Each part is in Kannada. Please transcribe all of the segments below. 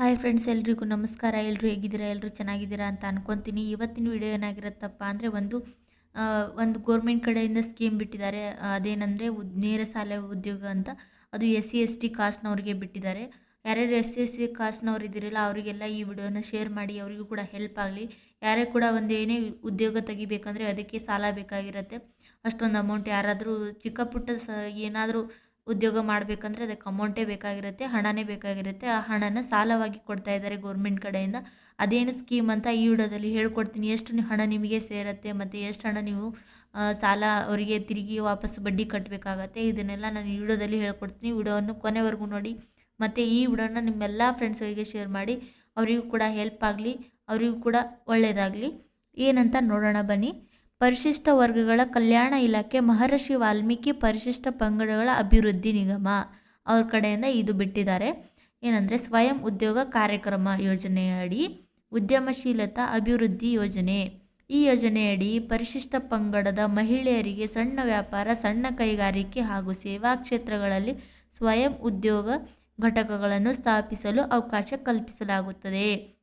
ಹಾಯ್ ಫ್ರೆಂಡ್ಸ್, ಎಲ್ರಿಗೂ ನಮಸ್ಕಾರ. ಎಲ್ಲರೂ ಹೇಗಿದ್ದೀರಾ? ಎಲ್ಲರೂ ಚೆನ್ನಾಗಿದ್ದೀರಾ ಅಂತ ಅನ್ಕೊತೀನಿ. ಇವತ್ತಿನ ವಿಡಿಯೋ ಏನಾಗಿರುತ್ತಪ್ಪ ಅಂದರೆ ಒಂದು ಒಂದು ಗೋರ್ಮೆಂಟ್ ಕಡೆಯಿಂದ ಸ್ಕೀಮ್ ಬಿಟ್ಟಿದ್ದಾರೆ. ಅದೇನೆಂದರೆ ಉದ್, ನೇರ ಸಾಲ ಉದ್ಯೋಗ ಅಂತ. ಅದು ಎಸ್ ಸಿ ಎಸ್ ಟಿ ಕಾಸ್ಟ್ನವ್ರಿಗೆ ಬಿಟ್ಟಿದ್ದಾರೆ. ಯಾರ್ಯಾರು ಎಸ್ ಸಿ ಎಸ್ ಸಿ ಕಾಸ್ಟ್ನವ್ರು ಇದ್ದೀರಲ್ಲ, ಅವರಿಗೆಲ್ಲ ಈ ವಿಡಿಯೋನ ಶೇರ್ ಮಾಡಿ, ಅವರಿಗೂ ಕೂಡ ಹೆಲ್ಪ್ ಆಗಲಿ. ಯಾರೇ ಕೂಡ ಒಂದು ಏನೇ ಉದ್ಯೋಗ ತೆಗಿಬೇಕಂದ್ರೆ ಅದಕ್ಕೆ ಸಾಲ ಬೇಕಾಗಿರುತ್ತೆ. ಅಷ್ಟೊಂದು ಅಮೌಂಟ್ ಯಾರಾದರೂ ಚಿಕ್ಕ ಪುಟ್ಟ ಸ, ಏನಾದರೂ ಉದ್ಯೋಗ ಮಾಡಬೇಕಂದ್ರೆ ಅದಕ್ಕೆ ಅಮೌಂಟೇ ಬೇಕಾಗಿರುತ್ತೆ, ಹಣನೇ ಬೇಕಾಗಿರುತ್ತೆ. ಆ ಹಣನ ಸಾಲವಾಗಿ ಕೊಡ್ತಾ ಇದ್ದಾರೆ ಗೌರ್ಮೆಂಟ್ ಕಡೆಯಿಂದ. ಅದೇನು ಸ್ಕೀಮ್ ಅಂತ ಈ ವಿಡಿಯೋದಲ್ಲಿ ಹೇಳ್ಕೊಡ್ತೀನಿ. ಎಷ್ಟು ಹಣ ನಿಮಗೆ ಸೇರುತ್ತೆ ಮತ್ತು ಎಷ್ಟು ಹಣ ನೀವು ಸಾಲ ಅವರಿಗೆ ತಿರುಗಿ ವಾಪಸ್ ಬಡ್ಡಿ ಕಟ್ಟಬೇಕಾಗತ್ತೆ ಇದನ್ನೆಲ್ಲ ನಾನು ಈ ವಿಡಿಯೋದಲ್ಲಿ ಹೇಳ್ಕೊಡ್ತೀನಿ. ವಿಡಿಯೋವನ್ನು ಕೊನೆವರೆಗೂ ನೋಡಿ. ಮತ್ತು ಈ ವಿಡಿಯೋನ ನಿಮ್ಮೆಲ್ಲ ಫ್ರೆಂಡ್ಸ್ಗಳಿಗೆ ಶೇರ್ ಮಾಡಿ. ಅವರಿಗೂ ಕೂಡ ಹೆಲ್ಪ್ ಆಗಲಿ, ಅವರಿಗೂ ಕೂಡ ಒಳ್ಳೆಯದಾಗಲಿ ಏನಂತ ನೋಡೋಣ ಬನ್ನಿ. ಪರಿಶಿಷ್ಟ ವರ್ಗಗಳ ಕಲ್ಯಾಣ ಇಲಾಖೆ ಮಹರ್ಷಿ ವಾಲ್ಮೀಕಿ ಪರಿಶಿಷ್ಟ ಪಂಗಡಗಳ ಅಭಿವೃದ್ಧಿ ನಿಗಮ. ಅವ್ರ ಕಡೆಯಿಂದ ಇದು ಬಿಟ್ಟಿದ್ದಾರೆ. ಏನಂದರೆ ಸ್ವಯಂ ಉದ್ಯೋಗ ಕಾರ್ಯಕ್ರಮ ಯೋಜನೆಯಡಿ ಉದ್ಯಮಶೀಲತಾ ಅಭಿವೃದ್ಧಿ ಯೋಜನೆ. ಈ ಯೋಜನೆಯಡಿ ಪರಿಶಿಷ್ಟ ಪಂಗಡದ ಮಹಿಳೆಯರಿಗೆ ಸಣ್ಣ ವ್ಯಾಪಾರ, ಸಣ್ಣ ಕೈಗಾರಿಕೆ ಹಾಗೂ ಸೇವಾ ಕ್ಷೇತ್ರಗಳಲ್ಲಿ ಸ್ವಯಂ ಉದ್ಯೋಗ ಘಟಕಗಳನ್ನು ಸ್ಥಾಪಿಸಲು ಅವಕಾಶ ಕಲ್ಪಿಸಲಾಗುತ್ತದೆ.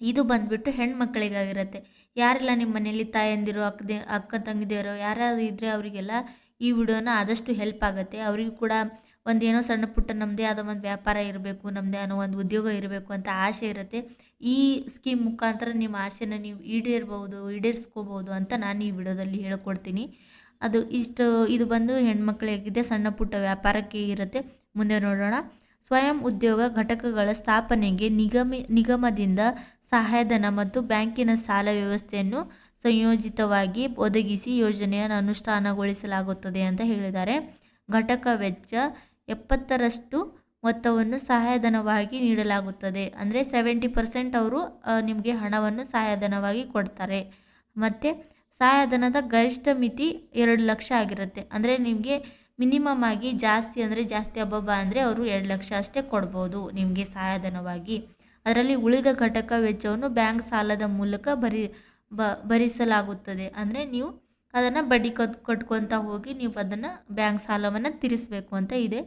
ಇದು ಬಂದ್ಬಿಟ್ಟು ಹೆಣ್ಮಕ್ಳಿಗಾಗಿರುತ್ತೆ. ಯಾರೆಲ್ಲ ನಿಮ್ಮ ಮನೇಲಿ ತಾಯಂದಿರು, ಅಕ್ಕದೆ, ಅಕ್ಕ ತಂಗಿದಿರೋ ಯಾರಾದ್ರು ಇದ್ದರೆ ಅವರಿಗೆಲ್ಲ ಈ ವಿಡಿಯೋನ ಆದಷ್ಟು ಹೆಲ್ಪ್ ಆಗುತ್ತೆ. ಅವರಿಗೂ ಕೂಡ ಒಂದೇನೋ ಸಣ್ಣ ಪುಟ್ಟ ನಮ್ಮದೇ ಆದ ಒಂದು ವ್ಯಾಪಾರ ಇರಬೇಕು ನಮ್ಮದೇ ಅನ್ನೋ ಒಂದು ಉದ್ಯೋಗ ಇರಬೇಕು ಅಂತ ಆಸೆ ಇರುತ್ತೆ. ಈ ಸ್ಕೀಮ್ ಮುಖಾಂತರ ನಿಮ್ಮ ಆಸೆನ ನೀವು ಈಡೇರ್ಬೋದು ಈಡೇರಿಸ್ಕೋಬೋದು ಅಂತ ನಾನು ಈ ವಿಡಿಯೋದಲ್ಲಿ ಹೇಳ್ಕೊಡ್ತೀನಿ. ಅದು ಇಷ್ಟು, ಇದು ಬಂದು ಹೆಣ್ಮಕ್ಳಿಗಿದೆ, ಸಣ್ಣ ಪುಟ್ಟ ವ್ಯಾಪಾರಕ್ಕೆ ಇರುತ್ತೆ. ಮುಂದೆ ನೋಡೋಣ. ಸ್ವಯಂ ಉದ್ಯೋಗ ಘಟಕಗಳ ಸ್ಥಾಪನೆಗೆ ನಿಗಮ, ನಿಗಮದಿಂದ ಸಹಾಯಧನ ಮತ್ತು ಬ್ಯಾಂಕಿನ ಸಾಲ ವ್ಯವಸ್ಥೆಯನ್ನು ಸಂಯೋಜಿತವಾಗಿ ಒದಗಿಸಿ ಯೋಜನೆಯನ್ನು ಅನುಷ್ಠಾನಗೊಳಿಸಲಾಗುತ್ತದೆ ಅಂತ ಹೇಳಿದ್ದಾರೆ. ಘಟಕ ವೆಚ್ಚ ಎಪ್ಪತ್ತರಷ್ಟು ಮೊತ್ತವನ್ನು ಸಹಾಯಧನವಾಗಿ ನೀಡಲಾಗುತ್ತದೆ. ಅಂದರೆ ಸೆವೆಂಟಿ ಪರ್ಸೆಂಟ್ ಅವರು ನಿಮಗೆ ಹಣವನ್ನು ಸಹಾಯಧನವಾಗಿ ಕೊಡ್ತಾರೆ. ಮತ್ತು ಸಹಾಯಧನದ ಗರಿಷ್ಠ ಮಿತಿ ಎರಡು ಲಕ್ಷ ಆಗಿರುತ್ತೆ. ಅಂದರೆ ನಿಮಗೆ ಮಿನಿಮಮ್ ಆಗಿ ಜಾಸ್ತಿ ಅಂದರೆ ಜಾಸ್ತಿ ಹಬ್ಬಬ್ಬ ಅಂದರೆ ಅವರು ಎರಡು ಲಕ್ಷ ಅಷ್ಟೇ ಕೊಡ್ಬೋದು ನಿಮಗೆ ಸಹಾಯಧನವಾಗಿ. ಅದರಲ್ಲಿ ಉಳಿದ ಘಟಕ ವೆಚ್ಚವನ್ನು ಬ್ಯಾಂಕ್ ಸಾಲದ ಮೂಲಕ ಭರಿ ಭರಿಸಲಾಗುತ್ತದೆ. ಅಂದರೆ ನೀವು ಅದನ್ನು ಬಡ್ಡಿ ಕಟ್, ಕಟ್ಕೊತ ಹೋಗಿ ನೀವು ಅದನ್ನು ಬ್ಯಾಂಕ್ ಸಾಲವನ್ನು ತೀರಿಸಬೇಕು ಅಂತ ಇದೆ.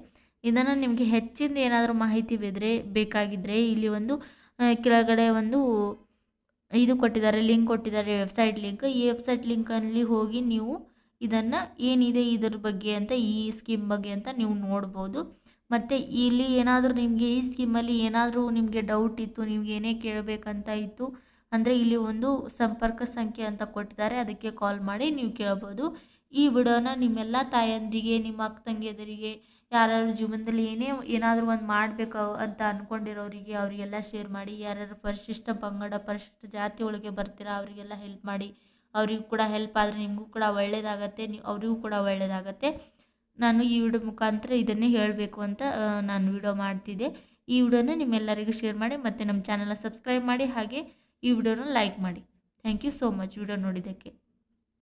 ಇದನ್ನು ನಿಮಗೆ ಹೆಚ್ಚಿಂದ ಏನಾದರೂ ಮಾಹಿತಿ ಬಿದ್ದರೆ ಬೇಕಾಗಿದ್ದರೆ ಇಲ್ಲಿ ಒಂದು ಕೆಳಗಡೆ ಒಂದು ಇದು ಕೊಟ್ಟಿದ್ದಾರೆ, ಲಿಂಕ್ ಕೊಟ್ಟಿದ್ದಾರೆ ವೆಬ್ಸೈಟ್ ಲಿಂಕ್. ಈ ವೆಬ್ಸೈಟ್ ಲಿಂಕಲ್ಲಿ ಹೋಗಿ ನೀವು ಇದನ್ನು ಏನಿದೆ ಇದ್ರ ಬಗ್ಗೆ ಅಂತ, ಈ ಸ್ಕೀಮ್ ಬಗ್ಗೆ ಅಂತ ನೀವು ನೋಡ್ಬೋದು. ಮತ್ತು ಇಲ್ಲಿ ಏನಾದರೂ ನಿಮಗೆ ಈ ಸ್ಕೀಮಲ್ಲಿ ಏನಾದರೂ ನಿಮಗೆ ಡೌಟ್ ಇತ್ತು, ನಿಮ್ಗೆ ಏನೇ ಕೇಳಬೇಕಂತ ಇತ್ತು, ಅಂದರೆ ಇಲ್ಲಿ ಒಂದು ಸಂಪರ್ಕ ಸಂಖ್ಯೆ ಅಂತ ಕೊಟ್ಟಿದ್ದಾರೆ, ಅದಕ್ಕೆ ಕಾಲ್ ಮಾಡಿ ನೀವು ಕೇಳ್ಬೋದು. ಈ ವಿಡಿಯೋನ ನಿಮ್ಮೆಲ್ಲ ತಾಯಂದಿಗೆ ನಿಮ್ಮ ಅಕ್ಕ ತಂಗಿಯದರಿಗೆ ಯಾರ್ಯಾರ ಜೀವನದಲ್ಲಿ ಏನೇ ಏನಾದರೂ ಒಂದು ಮಾಡಬೇಕು ಅಂತ ಅಂದ್ಕೊಂಡಿರೋರಿಗೆ ಅವರಿಗೆಲ್ಲ ಶೇರ್ ಮಾಡಿ, ಯಾರ್ಯಾರು ಪರಿಶಿಷ್ಟ ಪಂಗಡ, ಪರಿಶಿಷ್ಟ ಜಾತಿ ಒಳಗೆ ಬರ್ತೀರಾ ಅವರಿಗೆಲ್ಲ ಹೆಲ್ಪ್ ಮಾಡಿ, ಅವರಿಗೂ ಕೂಡ ಹೆಲ್ಪ್ ಆದರೆ ನಿಮಗೂ ಕೂಡ ಒಳ್ಳೆಯದಾಗತ್ತೆ ನೀವು ಅವರಿಗೂ ಕೂಡ ಒಳ್ಳೆಯದಾಗತ್ತೆ ನಾನು ಈ ವಿಡಿಯೋ ಮುಖಾಂತರ ಇದನ್ನೇ ಹೇಳಬೇಕು ಅಂತ ನಾನು ವಿಡಿಯೋ ಮಾಡ್ತಿದ್ದೆ. ಈ ವಿಡಿಯೋನ ನಿಮ್ಮೆಲ್ಲರಿಗೂ ಶೇರ್ ಮಾಡಿ, ಮತ್ತು ನಮ್ಮ ಚಾನಲ್ನ ಸಬ್ಸ್ಕ್ರೈಬ್ ಮಾಡಿ, ಹಾಗೆ ಈ ವಿಡಿಯೋನ ಲೈಕ್ ಮಾಡಿ. Thank you so much video ನೋಡಿದ್ದಕ್ಕೆ.